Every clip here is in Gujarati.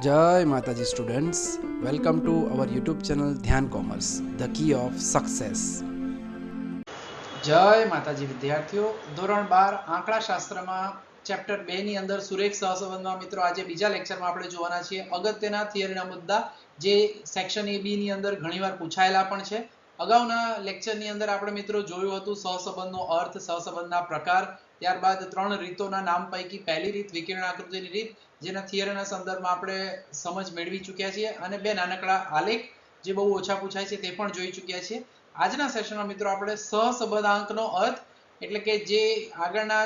જય માતાજી students welcome to our YouTube channel Dhyan commerce the key of success જય માતાજી વિદ્યાર્થીઓ, ધોરણ બાર આંકડા શાસ્ત્રમાં ચેપ્ટર બે ની અંદર સુરેખ સહસંબંધમાં મિત્રો આજે બીજા લેક્ચરમાં આપણે જોવાના છીએ. અગત્યના થિયરીના મુદ્દા, જે સેક્શન એ બી ની અંદર ઘણીવાર પૂછાયેલા પણ છે. અગાઉના લેક્ચરની અંદર આપણે મિત્રો જોયું હતું સહસંબંધનો અર્થ, સહસંબંધના પ્રકાર ત્યારબાદ ત્રણ રીતોના નામ પૈકી પહેલી રીત વિકિરણ આકૃતિની રીત, જેના થિયરીના સંદર્ભમાં આપણે સમજ મેળવી ચૂક્યા છીએ. અને બે નાનકડા આલેખ જે બહુ ઓછા પૂછાય છે તે પણ જોઈ ચૂક્યા છીએ. આજના સેશનમાં મિત્રો આપણે સહસંબંધાંકનો અર્થ, એટલે કે જે આગળના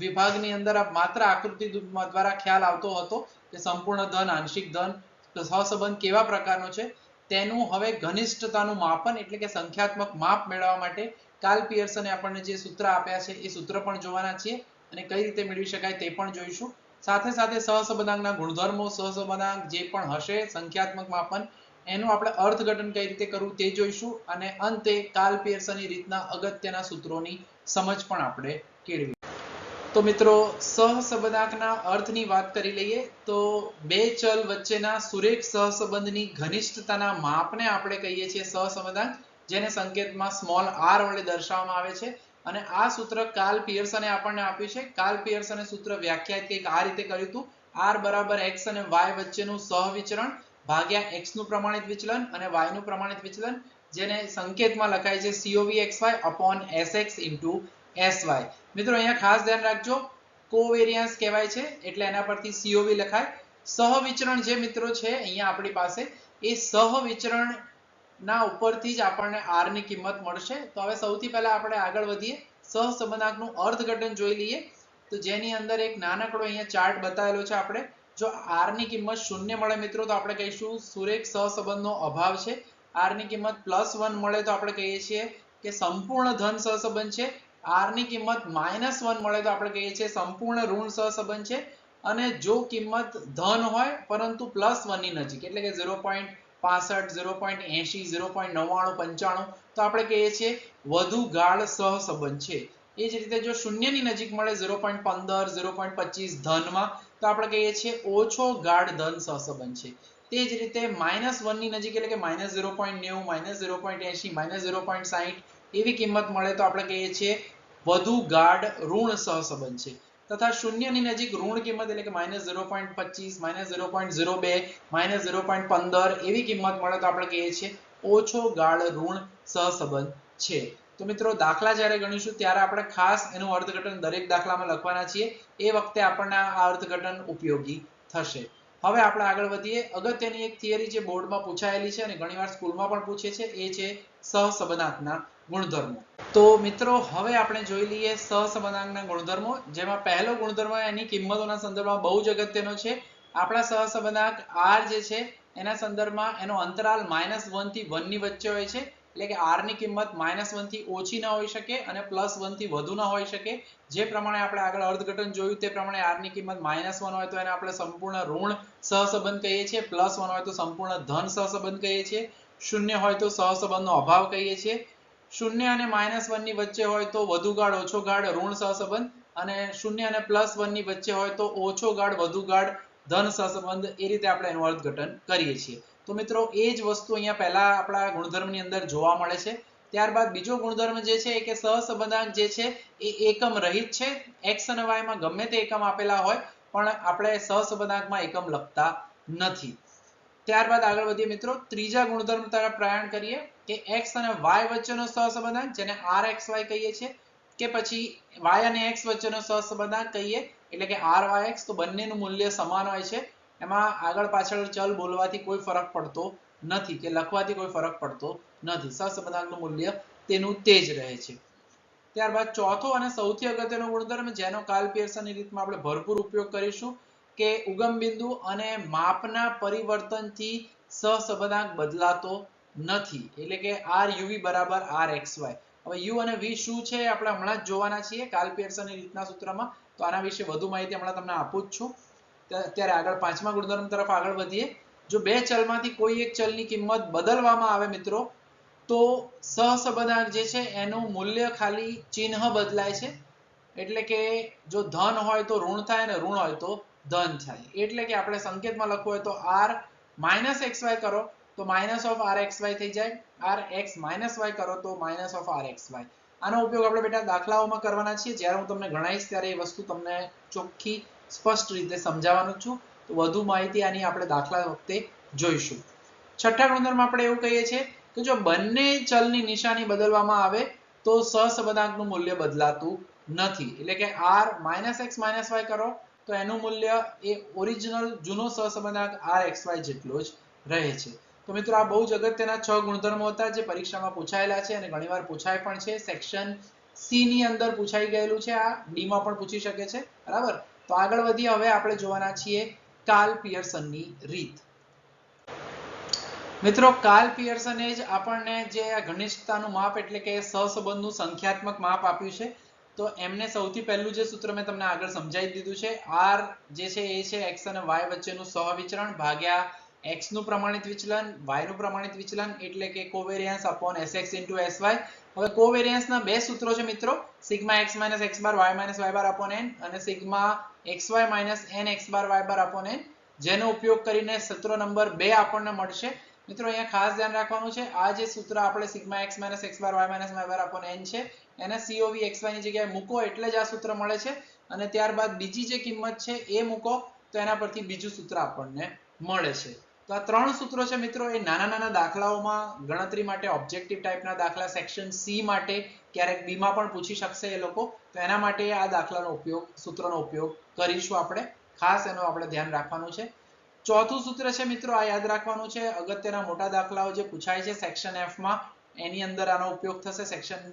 વિભાગની અંદર માત્ર આકૃતિ દ્વારા ખ્યાલ આવતો હતો કે સંપૂર્ણ ધન, આંશિક ધન સહસંબંધ કેવા પ્રકારનો છે? તેનું હવે ઘનિષ્ઠતાનું માપન એટલે કે સંખ્યાત્મક માપ મેળવવા માટે કાલ પિયર્સને આપણને જે સૂત્ર આપ્યા છે, એ સૂત્ર પણ જોવાના છીએ અને કઈ રીતે મેળવી શકાય તે પણ જોઈશું. સાથે સાથે સહસંબંધાંકના ગુણધર્મો, સહસંબંધાંક જે પણ હશે, સંખ્યાત્મક માપન, એનું આપણે અર્થઘટન કઈ રીતે કરવું તે જોઈશું અને અંતે કાલ પિયર્સની રીતના અગત્યના સૂત્રોની સમજ પણ આપણે કેળવી તો મિત્રો, સહસંબંધાંકના અર્થની વાત કરી લઈએ તો બે ચલ વચ્ચેના સુરેખ સહસંબંધની ઘનિષ્ઠતાના માપને આપણે કહીએ છીએ સહસંબંધાંક, જેને સંકેતમાં સ્મોલ આર વડે દર્શાવવામાં આવે છે. અને આ સૂત્ર કાર્લ પિયર્સને આપણને આપ્યું છે. કાર્લ પિયર્સને સૂત્ર વ્યાખ્યાયિત કંઈક આ રીતે કર્યું હતું. આર બરાબર એક્સ અને વાય વચ્ચેનું સહવિચરણ ભાગ્યા એક્સનું પ્રમાણિત વિચલન અને વાયનું પ્રમાણિત વિચલન, જેને સંકેતમાં લખાય છે COV xy upon sx sy મિત્રો, અહીંયા ખાસ ધ્યાન રાખજો. કોવેરિયન્સ કહેવાય છે, એટલે એના પરથી COV લખાય. સહવિચરણ જે મિત્રો છે, અહીંયા આપણી પાસે, એ સહવિચરણ ના ઉપરથી જ આપણને r ની કિંમત મળશે. તો હવે સૌથી પહેલા આપણે આગળ વધીએ. સહસંબંધાંકનું અર્થઘટન જોઈ લઈએ. તો જેની અંદર એક નાનકડો અહીંયા ચાર્ટ બતાવેલો છે આપણે. જો r ની કિંમત શૂન્ય મળે મિત્રો, તો આપણે કહીશું સુરેખ સહસંબંધનો અભાવ છે. R ની કિંમત પ્લસ વન મળે તો આપણે કહીએ છીએ કે સંપૂર્ણ ધન સહસંબંધ છે. R ની કિંમત માઇનસ વન મળે તો આપણે કહીએ છીએ સંપૂર્ણ ઋણ સહસંબંધ છે. અને જો કિંમત ધન હોય, પરંતુ પ્લસ વનની નજીક, એટલે કે ઝીરો પોઈન્ટ પાસઠ ઝીરો પોઈન્ટ એસી ઝીરો પોઈન્ટ નવ્વાણું, પંચાણું, તો આપણે કહીએ છીએ વધુ ગાઢ સહસંબંધ છે. એ જ રીતે જો શૂન્યની નજીક મળે ઝીરો પોઈન્ટ પંદર ઝીરો પોઈન્ટ પચીસ ધનમાં, તો આપણે કહીએ છીએ ઓછો ગાઢ ધન સહસંબંધ છે. તે જ રીતે માઇનસ વનની નજીક, એટલે કે માઇનસ ઝીરો પોઈન્ટ નેવું માઇનસ ઝીરો પોઈન્ટ એસી માઇનસ ઝીરો પોઈન્ટ સાહીઠ એવી કિંમત મળે તો આપણે કહીએ છીએ વધુ ગાઢ ઋણ સહસંબંધ છે. તથા શૂન્યની નજીક ઋણ કિંમત એટલે કે માઇનસ ઝીરો પોઈન્ટ પચીસ માઇનસ ઝીરો પોઈન્ટ ઝીરો બે માઇનસ ઝીરો પોઈન્ટ પંદર એવી કિંમત મળે તો આપણે કહીએ છીએ ઓછો ગાઢ ઋણ સહસંબંધ છે. તો મિત્રો દાખલા જ્યારે ગણીશું ત્યારે આપણે ખાસ એનું અર્થઘટન દરેક દાખલામાં લખવાના છીએ. એ વખતે આપણને આ અર્થઘટન ઉપયોગી થશે. હવે આપણે આગળ વધીએ. અગત્યની એક થિયરી જે બોર્ડમાં પૂછાયેલી છે અને ઘણીવાર સ્કૂલમાં પણ પૂછે છે, એ છે સહસંબંધાંકના ગુણધર્મો. તો મિત્રો, હવે આપણે જોઈ લઈએ સહસંબંધાંકના ગુણધર્મો, જેમાં પહેલો ગુણધર્મ એની કિંમતોના સંદર્ભમાં બહુ જ અગત્યનો છે. આપણા સહસંબંધાંક આર જે છે, એના સંદર્ભમાં એનો અંતરાલ માઇનસ વનથી થી વનની વચ્ચે હોય છે, એટલે કે આરની કિંમત માઇનસ વનથી ઓછી ના હોઈ શકે અને પ્લસ વનથી વધુ ના હોઈ શકે. જે પ્રમાણે આપણે આગળ અર્થઘટન જોયું તે પ્રમાણે આરની કિંમત માઇનસ વન હોય તો એને આપણે સંપૂર્ણ ઋણ સહસંબંધ કહીએ છીએ, પ્લસ વન હોય તો સંપૂર્ણ ધન સહસંબંધ કહીએ છીએ, શૂન્ય હોય તો સહસંબંધનો અભાવ કહીએ છીએ. શૂન્ય અને માઇનસ વનની વચ્ચે હોય તો વધુ ગાઢ, ઓછો ગાઢ, ઋણ સહસંબંધ અને શૂન્ય અને પ્લસ વનની વચ્ચે હોય તો ઓછો ગાઢ, વધુ ગાઢ, ધન સહસંબંધ એ રીતે આપણે એનું અર્થઘટન કરીએ છીએ. તો મિત્રો, એ જ વસ્તુ અહીંયા પહેલા આપણા ગુણધર્મની અંદર જોવા મળે છે. ત્યારબાદ બીજો ગુણધર્મ જે છે એ કે સહસંબંધાંક જે છે એ એકમ રહિત છે. એક્સ અને વાયમાં ગમે તે એકમ આપેલા હોય, પણ આપણે સહસંબંધાંકમાં એકમ લખતા નથી. ત્યારબાદ આગળ વધીએ મિત્રો, ત્રીજા ગુણધર્મ તરફ પ્રયાણ કરીએ કે x અને y વચ્ચેનો સહસંબંધાંક જેને rxy કહીએ છીએ, કે પછી y અને x વચ્ચેનો સહસંબંધાંક કહીએ, એટલે કે ryx તો બંનેનું મૂલ્ય સમાન હોય છે. એમાં આગળ પાછળ ચલ બોલવાથી કોઈ ફરક પડતો નથી, કે લખવાથી કોઈ ફરક પડતો નથી. સહસંબંધાંકનું મૂલ્ય તેનું તે જ રહે છે. ત્યારબાદ ચોથો અને સૌથી અગત્યનો ગુણધર્મ, જેનો કાલ પિયર્સનની રીતમાં આપણે ભરપૂર ઉપયોગ કરીશું કે ઉગમ બિંદુ અને માપના પરિવર્તનથી સહસંબંધાંક બદલાતો નથી. એટલે કે આર યુવી બરાબર rxy હવે યુ અને વી શું છે આપણે હમણાં જ જોવાના છીએ કાલ પિયર્સનની રીતના સૂત્રમાં. તો આના વિશે વધુ માહિતી હમણાં તમને આપું જ છું. ત્યારે આગળ પાંચમા ગુણધર્મ તરફ આગળ વધીએ. જો બે ચલમાંથી કોઈ એક ચલની કિંમત બદલવામાં આવે મિત્રો, તો સહસંબંધાંક જે છે એનું મૂલ્ય ખાલી ચિહ્ન બદલાય છે. એટલે કે જો ધન હોય તો ઋણ થાય અને ઋણ હોય તો ધન થાય. એટલે કે આપણે સંકેતમાં લખવું હોય તો r માઇનસ એક્સ વાય કરો, તો minus of R X Y થઈ જાય. આર એક્સ માઇનસ વાય કરો, તો minus of R X Y આનો ઉપયોગ આપણે બેટા દાખલાઓમાં કરવાના છીએ. જ્યારે હું તમને ગણાવીશ ત્યારે એ વસ્તુ તમને ચોખ્ખી, સ્પષ્ટ રીતે સમજાવવાનું છું. તો વધુ માહિતી આની આપણે દાખલા વખતે જોઈશું. છઠ્ઠા ગુણધર્મ આપણે એવું કહીએ છીએ કે જો બંને ચલની નિશાની બદલવામાં આવે, તો સહસંબંધાંકનું મૂલ્ય બદલાતું નથી. એટલે કે r minus X minus Y કરો તો એનું મૂલ્ય એ ઓરિજિનલ જૂનો સહસંબંધાંક આર એક્સ વાય જેટલો જ રહે છે. તો મિત્રો આ બહુ જ અગત્યના છ ગુણધર્મો હતા જે પરીક્ષામાં પૂછાયેલા છે અને ઘણીવાર પૂછાય પણ છે. સેક્શન સી ની અંદર પૂછાઈ ગયેલું છે. આ ડી પણ પૂછી શકે છે. બરાબર? તો આગળ વધીએ. હવે આપણે જોવાના છીએ કાર્લ પિયર્સનની રીત. મિત્રો કાર્લ પિયર્સને જ આપણને જે આ ઘનિષ્ઠતાનું માપ એટલે કે સહસંબંધનું સંખ્યાત્મક માપ આપ્યું છે. તો એમને સૌથી પહેલું જે સૂત્ર મેં તમને આગળ સમજાવી દીધું છે, r જે છે એ છે x અને y વચ્ચેનું સહવિચરણ ભાગ્યા x નું પ્રમાણિત વિચલન, y નું પ્રમાણિત વિચલન એટલે કે કોવેરિયન્સ અપોન sx sy હવે કોવેરિયન્સ ના બે સૂત્રો છે મિત્રો, sigma x x bar y y bar upon n અને sigma xy n x bar y bar upon n. જેનો ઉપયોગ કરીને સૂત્ર નંબર બે આપણને મળશે. મિત્રો, અહીંયા ખાસ ધ્યાન રાખવાનું છે. આ જે સૂત્ર આપણે sigma x x bar y y bar upon n છે. એને COV xy ની જગ્યાએ મૂકો એટલે જ આ સૂત્ર મળે છે. અને ત્યારબાદ બીજી જે કિંમત છે એ મૂકો તો એના પરથી બીજું સૂત્ર આપણને મળે છે. તો આ ત્રણ સૂત્રો છે મિત્રો, એ નાના નાના દાખલાઓમાં ગણતરી માટે ઓબ્જેક્ટિવ ટાઈપના દાખલા સેક્શન સી માટે ક્યારેક બીમાં પણ પૂછી શકશે એ લોકો. તો એના માટે આ દાખલાનો ઉપયોગ, સૂત્રનો ઉપયોગ કરીશું આપણે. ખાસ એનું આપણે ધ્યાન રાખવાનું છે. ચોથું સૂત્ર છે મિત્રો, આ યાદ રાખવાનું છે, અગત્યના મોટા દાખલાઓ જે પૂછાય છે સેક્શન એફમાં, એની અંદર આનો ઉપયોગ થશે. સેક્શન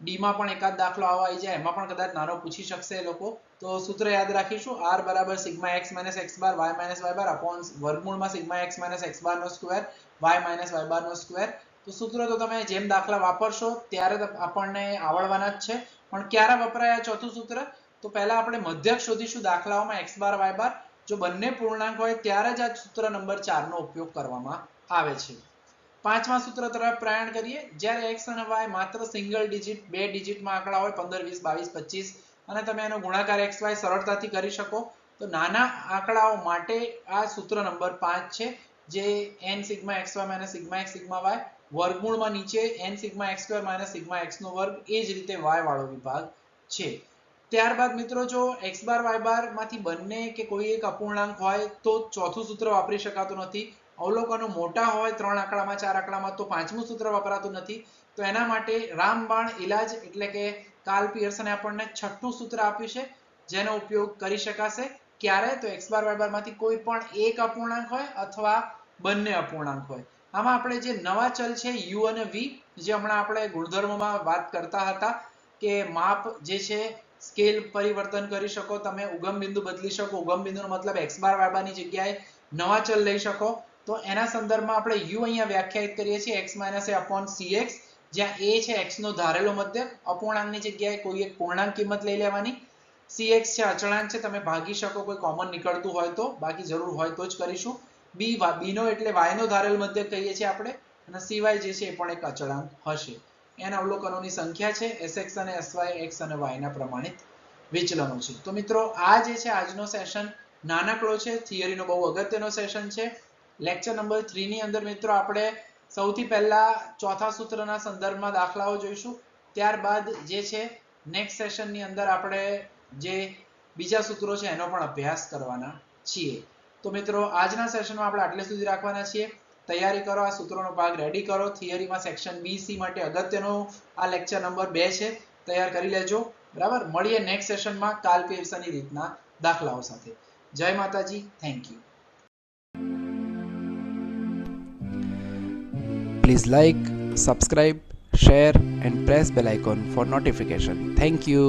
ડીમાં પણ એકાદ દાખલો આવો આવી જાય, એમાં પણ કદાચ નાનો પૂછી શકશે એ લોકો. તો સૂત્ર યાદ રાખીશું આર બરાબર sigma X minus X bar Y minus Y bar upon વર્ગમૂળમાં સિગ્મા માઇનસ એક્સ બાર નો સ્ક્વેર વાય માઇનસ બાર નો સ્ક્વેર તો સૂત્ર તો તમે જેમ દાખલા વાપરશો, ત્યારે આપણને આવડવાના જ છે. પણ ક્યારે વપરાય આ ચોથું સૂત્ર? તો પહેલા આપણે મધ્યક શોધીશું દાખલાઓમાં એક્સ બાર વાય બાર જો બંને પૂર્ણાંક હોય ત્યારે જ આ સૂત્ર નંબર 4 નો ઉપયોગ કરવામાં આવે છે. પાંચમા સૂત્ર તરફ પ્રયાણ કરીએ. જ્યારે એક્સ અને વાય માત્ર સિંગલ ડિજિટ બે ડિજિટમાં આંકડા હોય 15 20 22 25 અને તમે એનો ગુણાકાર xy સરળતાથી કરી શકો. તો નાના આંકડાઓ માટે આ સૂત્ર નંબર પાંચ છે, જે N sigma xy minus sigma X sigma Y વર્ગમૂળમાં નીચે N sigma x2 minus sigma X નો વર્ગ એ જ રીતે વાય વાળો વિભાગ છે. ત્યારબાદ મિત્રો જો x બાર y બારમાંથી બંને કે કોઈ એક અપૂર્ણાંક હોય તો ચોથું સૂત્ર વાપરી શકાતું નથી. અવલોકનો મોટા હોય ત્રણ આંકડામાં, ચાર આંકડામાં તો પાંચમું સૂત્ર વપરાતું નથી. તો એના માટે રામબાણ ઇલાજ એટલે કે કાર્લ પિયર્સને આપણને છઠ્ઠું સૂત્ર આપ્યું છે, જેનો ઉપયોગ કરી શકાશે ક્યારે? તો x બાર y બારમાંથી કોઈ પણ એક અપૂર્ણાંક હોય અથવા બંને અપૂર્ણાંક હોય. આમાં આપણે જે નવા ચલ છે u અને v, જે હમણાં આપણે ગુણધર્મોમાં વાત કરતા હતા કે માપ જે છે સ્કેલ પરિવર્તન કરી શકો, તમે ઉગમ બિંદુ બદલી શકો. ઉગમ બિંદુનો મતલબ x બાર y ની જગ્યાએ નવા ચલ લઈ શકો. તો એના સંદર્ભમાં આપણે u અહીંયા વ્યાખ્યાયિત કરીએ છીએ a upon cx જ્યાં a છે x નો ધારેલો મધ્યક અપૂર્ણાંકની જગ્યાએ કોઈ એક પૂર્ણાંક કિંમત લઈ લેવાની. Cx છે અચળાંક છે. તમે ભાગી શકો. કોઈ કોમન નીકળતું હોય તો. બાકી જરૂર હોય તો જ કરીશું. B b નો એટલે y નો ધારેલ મધ્યક કહીએ છીએ આપણે. અને cy જે છે એ પણ એક અચળાંક હશે. એના અવલોકનોની સંખ્યા છે sx અને sy x અને y ના પ્રમાણિત વિચલનો છે. તો મિત્રો, આ જે છે આજનો સેશન નાનકડો છે થિયરીનો બહુ અગત્યનો સેશન છે. લેક્ચર નંબર 3 ની અંદર મિત્રો આપણે સૌથી પહેલા ચોથા સૂત્રના સંદર્ભમાં દાખલાઓ જોઈશું. ત્યારબાદ જે છે નેક્સ્ટ સેશનની અંદર આપણે જે બીજા સૂત્રો છે, એનો પણ અભ્યાસ કરવાના છીએ. તો મિત્રો, આજના સેશનમાં આપણે આટલે સુધી રાખવાના છીએ. તૈયારી કરો આ સૂત્રોનો ભાગ રેડી કરો. થિયરીમાં સેક્શન બી સી માટે અગત્યનો આ લેક્ચર નંબર બે છે. તૈયાર કરી લેજો. બરાબર? મળીએ નેક્સ્ટ સેશનમાં કાલ પેરસની રીતના દાખલાઓ સાથે. જય માતાજી. Thank you Please like, subscribe, share and press bell icon for notification. Thank you.